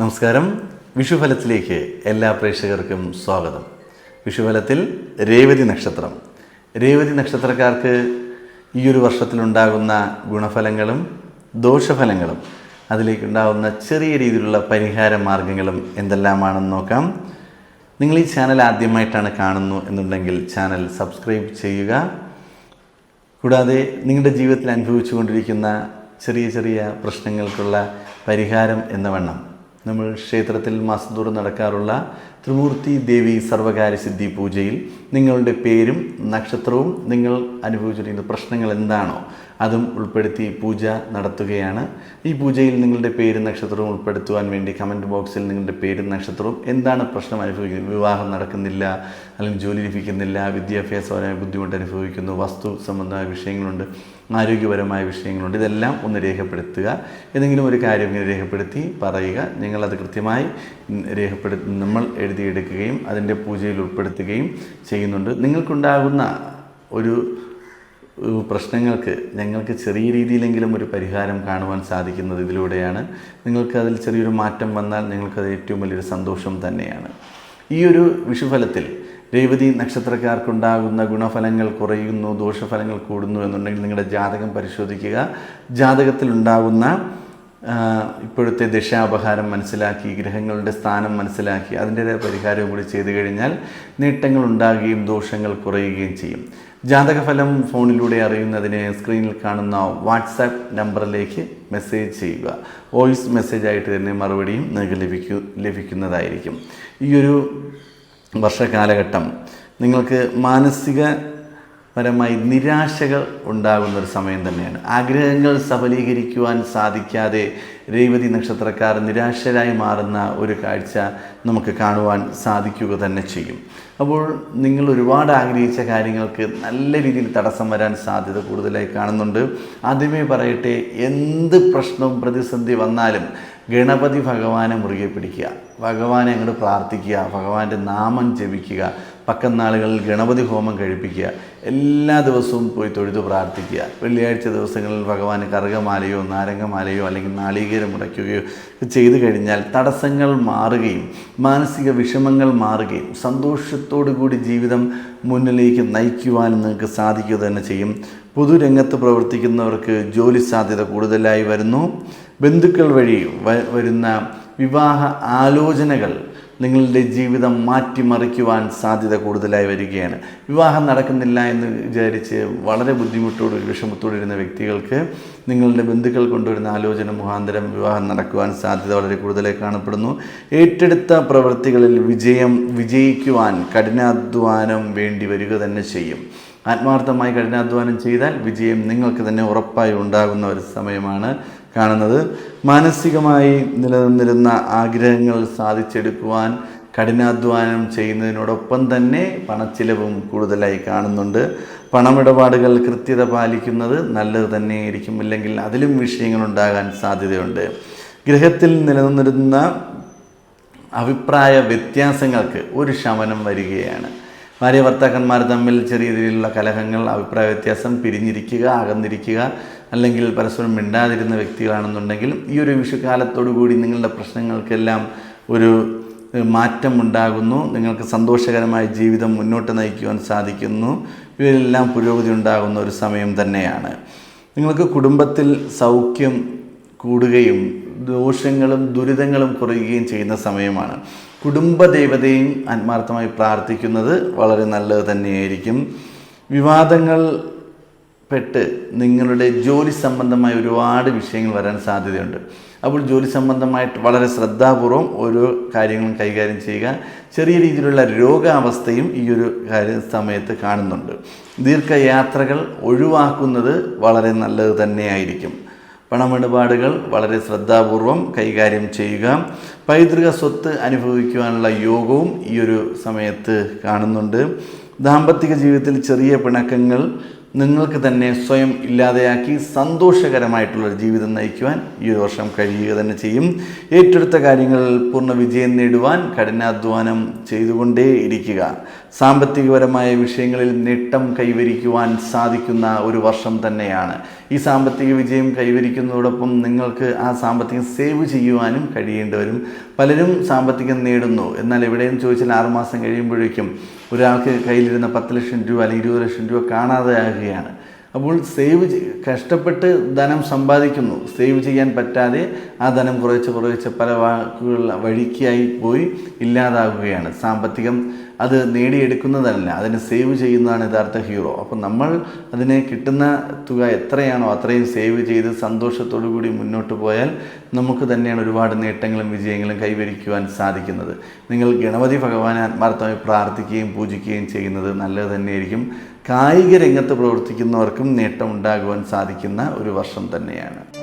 നമസ്കാരം. വിഷുഫലത്തിലേക്ക് എല്ലാ പ്രേക്ഷകർക്കും സ്വാഗതം. വിഷുഫലത്തിൽ രേവതി നക്ഷത്രം. രേവതി നക്ഷത്രക്കാർക്ക് ഈ ഒരു വർഷത്തിലുണ്ടാകുന്ന ഗുണഫലങ്ങളും ദോഷഫലങ്ങളും അതിലേക്കുണ്ടാകുന്ന ചെറിയ രീതിയിലുള്ള പരിഹാര മാർഗങ്ങളും എന്തെല്ലാമാണെന്ന് നോക്കാം. നിങ്ങൾ ഈ ചാനൽ ആദ്യമായിട്ടാണ് കാണുന്നു എന്നുണ്ടെങ്കിൽ ചാനൽ സബ്സ്ക്രൈബ് ചെയ്യുക. കൂടാതെ നിങ്ങളുടെ ജീവിതത്തിൽ അനുഭവിച്ചുകൊണ്ടിരിക്കുന്ന ചെറിയ ചെറിയ പ്രശ്നങ്ങൾക്കുള്ള പരിഹാരം എന്ന വണ്ണം നമ്മൾ ക്ഷേത്രത്തിൽ മാസത്തോറും നടക്കാറുള്ള ത്രിമൂർത്തി ദേവി സർവകാര്യ സിദ്ധി പൂജയിൽ നിങ്ങളുടെ പേരും നക്ഷത്രവും നിങ്ങൾ അനുഭവിച്ചിരിക്കുന്ന പ്രശ്നങ്ങൾ എന്താണോ അതും ഉൾപ്പെടുത്തി പൂജ നടത്തുകയാണ്. ഈ പൂജയിൽ നിങ്ങളുടെ പേരും നക്ഷത്രവും ഉൾപ്പെടുത്തുവാൻ വേണ്ടി കമന്റ് ബോക്സിൽ നിങ്ങളുടെ പേരും നക്ഷത്രവും എന്താണ് പ്രശ്നം അനുഭവിക്കുന്നത്? വിവാഹം നടക്കുന്നില്ല അല്ലെങ്കിൽ ജോലി ലഭിക്കുന്നില്ല വിദ്യാഭ്യാസപരമായ ബുദ്ധിമുട്ട് അനുഭവിക്കുന്നു വസ്തു സംബന്ധമായ വിഷയങ്ങളുണ്ട്. ആരോഗ്യപരമായ വിഷയങ്ങളുണ്ട്. ഇതെല്ലാം ഒന്ന് രേഖപ്പെടുത്തുക. ഏതെങ്കിലും ഒരു കാര്യം ഇങ്ങനെ രേഖപ്പെടുത്തി പറയുക. നിങ്ങളത് കൃത്യമായി രേഖപ്പെടുത്തി നമ്മൾ എഴുതിയെടുക്കുകയും അതിന്റെ പൂജയിൽ ഉൾപ്പെടുത്തുകയും ചെയ്യുന്നുണ്ട്. നിങ്ങൾക്കുണ്ടാകുന്ന ഒരു പ്രശ്നങ്ങൾക്ക് ഞങ്ങൾക്ക് ചെറിയ രീതിയിലെങ്കിലും ഒരു പരിഹാരം കാണുവാൻ സാധിക്കുന്നത് ഇതിലൂടെയാണ്. നിങ്ങൾക്ക് അതിൽ ചെറിയൊരു മാറ്റം വന്നാൽ ഞങ്ങൾക്കത് ഏറ്റവും വലിയൊരു സന്തോഷം തന്നെയാണ്. ഈ ഒരു വിഷുഫലത്തിൽ രേവതി നക്ഷത്രക്കാർക്കുണ്ടാകുന്ന ഗുണഫലങ്ങൾ കുറയുന്നു ദോഷഫലങ്ങൾ കൂടുന്നു എന്നുണ്ടെങ്കിൽ നിങ്ങളുടെ ജാതകം പരിശോധിക്കുക. ജാതകത്തിലുണ്ടാകുന്ന ഇപ്പോഴത്തെ ദശാപഹാരം മനസ്സിലാക്കി ഗ്രഹങ്ങളുടെ സ്ഥാനം മനസ്സിലാക്കി അതിന്റേതായ പരിഹാരവും കൂടി ചെയ്തു കഴിഞ്ഞാൽ നേട്ടങ്ങൾ ഉണ്ടാകുകയും ദോഷങ്ങൾ കുറയുകയും ചെയ്യും. ജാതകഫലം ഫോണിലൂടെ അറിയുന്നതിന് സ്ക്രീനിൽ കാണുന്ന വാട്സാപ്പ് നമ്പറിലേക്ക് മെസ്സേജ് ചെയ്യുക. വോയിസ് മെസ്സേജായിട്ട് തന്നെ മറുപടിയും നിങ്ങൾക്ക് ലഭിക്കു ലഭിക്കുന്നതായിരിക്കും. ഈ ഒരു വർഷകാലഘട്ടം നിങ്ങൾക്ക് മാനസിക പരമായി നിരാശകൾ ഉണ്ടാകുന്ന ഒരു സമയം തന്നെയാണ്. ആഗ്രഹങ്ങൾ സഫലീകരിക്കുവാൻ സാധിക്കാതെ രേവതി നക്ഷത്രക്കാർ നിരാശരായി മാറുന്ന ഒരു കാഴ്ച നമുക്ക് കാണുവാൻ സാധിക്കുക തന്നെ ചെയ്യും. അപ്പോൾ നിങ്ങൾ ഒരുപാട് ആഗ്രഹിച്ച കാര്യങ്ങൾക്ക് നല്ല രീതിയിൽ തടസ്സം വരാൻ സാധ്യത കൂടുതലായി കാണുന്നുണ്ട്. ആദ്യമേ പറയട്ടെ എന്ത് പ്രശ്നവും പ്രതിസന്ധി വന്നാലും ഗണപതി ഭഗവാനെ മുറുകെ പിടിക്കുക. ഭഗവാനെ അങ്ങോട്ട് പ്രാർത്ഥിക്കുക ഭഗവാന്റെ നാമം ജപിക്കുക പക്കന്നാളുകളിൽ ഗണപതി ഹോമം കഴിപ്പിക്കുക എല്ലാ ദിവസവും പോയി തൊഴുതു പ്രാർത്ഥിക്കുക. വെള്ളിയാഴ്ച ദിവസങ്ങളിൽ ഭഗവാന് കറുകമാലയോ നാരങ്ങമാലയോ അല്ലെങ്കിൽ നാളികേരം മുടയ്ക്കുകയോ ചെയ്തു കഴിഞ്ഞാൽ തടസ്സങ്ങൾ മാറുകയും മാനസിക വിഷമങ്ങൾ മാറുകയും സന്തോഷത്തോടു കൂടി ജീവിതം മുന്നിലേക്ക് നയിക്കുവാൻ നിങ്ങൾക്ക് സാധിക്കുക തന്നെ ചെയ്യും. പൊതുരംഗത്ത് പ്രവർത്തിക്കുന്നവർക്ക് ജോലി സാധ്യത കൂടുതലായി വരുന്നു. ബന്ധുക്കൾ വഴി വരുന്ന വിവാഹ ആലോചനകൾ നിങ്ങളുടെ ജീവിതം മാറ്റിമറിക്കുവാൻ സാധ്യത കൂടുതലായി വരികയാണ്. വിവാഹം നടക്കുന്നില്ല എന്ന് വിചാരിച്ച് വളരെ ബുദ്ധിമുട്ടോട് വിഷമത്തോടെ ഇരുന്ന വ്യക്തികൾക്ക് നിങ്ങളുടെ ബന്ധുക്കൾ കൊണ്ടുവരുന്ന ആലോചന മുഖാന്തരം വിവാഹം നടക്കുവാൻ സാധ്യത വളരെ കൂടുതലായി കാണപ്പെടുന്നു. ഏറ്റെടുത്ത പ്രവൃത്തികളിൽ വിജയം വിജയിക്കുവാൻ കഠിനാധ്വാനം വേണ്ടി വരിക തന്നെ ചെയ്യും. ആത്മാർത്ഥമായി കഠിനാധ്വാനം ചെയ്താൽ വിജയം നിങ്ങൾക്ക് തന്നെ ഉറപ്പായി ഉണ്ടാകുന്ന ഒരു സമയമാണ്. കാണുന്നത്. മാനസികമായി നിലനിന്നിരുന്ന ആഗ്രഹങ്ങൾ സാധിച്ചെടുക്കുവാൻ കഠിനാധ്വാനം ചെയ്യുന്നതിനോടൊപ്പം തന്നെ പണച്ചിലവും കൂടുതലായി കാണുന്നുണ്ട്. പണമിടപാടുകൾ കൃത്യത പാലിക്കുന്നത് നല്ലത് തന്നെയായിരിക്കും. ഇല്ലെങ്കിൽ അതിലും വിഷയങ്ങൾ ഉണ്ടാകാൻ സാധ്യതയുണ്ട്. ഗ്രഹത്തിൽ നിലനിന്നിരുന്ന അഭിപ്രായ വ്യത്യാസങ്ങൾക്ക് ഒരു ശമനം വരികയാണ്. ഭാര്യ ഭർത്താക്കന്മാർ തമ്മിൽ ചെറിയ രീതിയിലുള്ള കലഹങ്ങൾ അഭിപ്രായ വ്യത്യാസം പിരിഞ്ഞിരിക്കുക അകന്നിരിക്കുക അല്ലെങ്കിൽ പരസ്പരം മിണ്ടാതിരുന്ന വ്യക്തികളാണെന്നുണ്ടെങ്കിലും ഈ ഒരു വിഷുക്കാലത്തോടു കൂടി നിങ്ങളുടെ പ്രശ്നങ്ങൾക്കെല്ലാം ഒരു മാറ്റം ഉണ്ടാകുന്നു നിങ്ങൾക്ക് സന്തോഷകരമായ ജീവിതം മുന്നോട്ട് നയിക്കുവാൻ സാധിക്കുന്നു. ഇവരെല്ലാം പുരോഗതി ഉണ്ടാകുന്ന ഒരു സമയം തന്നെയാണ്. നിങ്ങൾക്ക് കുടുംബത്തിൽ സൗഖ്യം കൂടുകയും ദോഷങ്ങളും ദുരിതങ്ങളും കുറയുകയും ചെയ്യുന്ന സമയമാണ്. കുടുംബ ദേവതയും ആത്മാർത്ഥമായി പ്രാർത്ഥിക്കുന്നത് വളരെ നല്ലത് തന്നെയായിരിക്കും. വിവാദങ്ങൾ പെട്ട് നിങ്ങളുടെ ജോലി സംബന്ധമായ ഒരുപാട് വിഷയങ്ങൾ വരാൻ സാധ്യതയുണ്ട്. അപ്പോൾ ജോലി സംബന്ധമായിട്ട് വളരെ ശ്രദ്ധാപൂർവം ഓരോ കാര്യങ്ങളും കൈകാര്യം ചെയ്യുക. ചെറിയ രീതിയിലുള്ള രോഗാവസ്ഥയും ഈ ഒരു കാര്യ സമയത്ത് കാണുന്നുണ്ട്. ദീർഘയാത്രകൾ ഒഴിവാക്കുന്നത് വളരെ നല്ലത് തന്നെയായിരിക്കും. പണമിടപാടുകൾ വളരെ ശ്രദ്ധാപൂർവം കൈകാര്യം ചെയ്യുക. പൈതൃക സ്വത്ത് അനുഭവിക്കുവാനുള്ള യോഗവും ഈ ഒരു സമയത്ത് കാണുന്നുണ്ട്. ദാമ്പത്തിക ജീവിതത്തിൽ ചെറിയ പിണക്കങ്ങൾ നിങ്ങൾക്ക് തന്നെ സ്വയം ഇല്ലാതെയാക്കി സന്തോഷകരമായിട്ടുള്ള ജീവിതം നയിക്കുവാൻ ഈ ഒരു വർഷം കഴിയുക തന്നെ ചെയ്യും. ഏറ്റെടുത്ത കാര്യങ്ങളിൽ പൂർണ വിജയം നേടുവാൻ കഠിനാധ്വാനം ചെയ്തുകൊണ്ടേ ഇരിക്കുക. സാമ്പത്തികപരമായ വിഷയങ്ങളിൽ നേട്ടം കൈവരിക്കുവാൻ സാധിക്കുന്ന ഒരു വർഷം തന്നെയാണ്. ഈ സാമ്പത്തിക വിജയം കൈവരിക്കുന്നതോടൊപ്പം നിങ്ങൾക്ക് ആ സാമ്പത്തികം സേവ് ചെയ്യുവാനും കഴിയേണ്ടി വരും പലരും സാമ്പത്തികം നേടുന്നു. എന്നാൽ എവിടെയും ചോദിച്ചാൽ ആറുമാസം കഴിയുമ്പോഴേക്കും ഒരാൾക്ക് കയ്യിലിരുന്ന പത്ത് ലക്ഷം രൂപ അല്ലെങ്കിൽ ഇരുപത് ലക്ഷം രൂപ കാണാതെയാകുകയാണ് അപ്പോൾ സേവ് കഷ്ടപ്പെട്ട് ധനം സമ്പാദിക്കുന്നു. സേവ് ചെയ്യാൻ പറ്റാതെ ആ ധനം കുറച്ച് കുറച്ച് പല വാക്കുകൾ വഴിക്കായി പോയി ഇല്ലാതാകുകയാണ്. സാമ്പത്തികം അത് നേടിയെടുക്കുന്നതല്ല അതിനെ സേവ് ചെയ്യുന്നതാണ് യഥാർത്ഥ ഹീറോ. അപ്പം നമ്മൾ അതിനെ കിട്ടുന്ന തുക എത്രയാണോ അത്രയും സേവ് ചെയ്ത് സന്തോഷത്തോടു കൂടി മുന്നോട്ട് പോയാൽ നമുക്ക് തന്നെയാണ് ഒരുപാട് നേട്ടങ്ങളും വിജയങ്ങളും കൈവരിക്കുവാൻ സാധിക്കുന്നത്. നിങ്ങൾ ഗണപതി ഭഗവാനെ ആത്മാർത്ഥമായി പ്രാർത്ഥിക്കുകയും പൂജിക്കുകയും ചെയ്യുന്നത് നല്ലത് തന്നെയായിരിക്കും. കായിക രംഗത്ത് പ്രവർത്തിക്കുന്നവർക്കും നേട്ടം ഉണ്ടാകുവാൻ സാധിക്കുന്ന ഒരു വർഷം തന്നെയാണ്.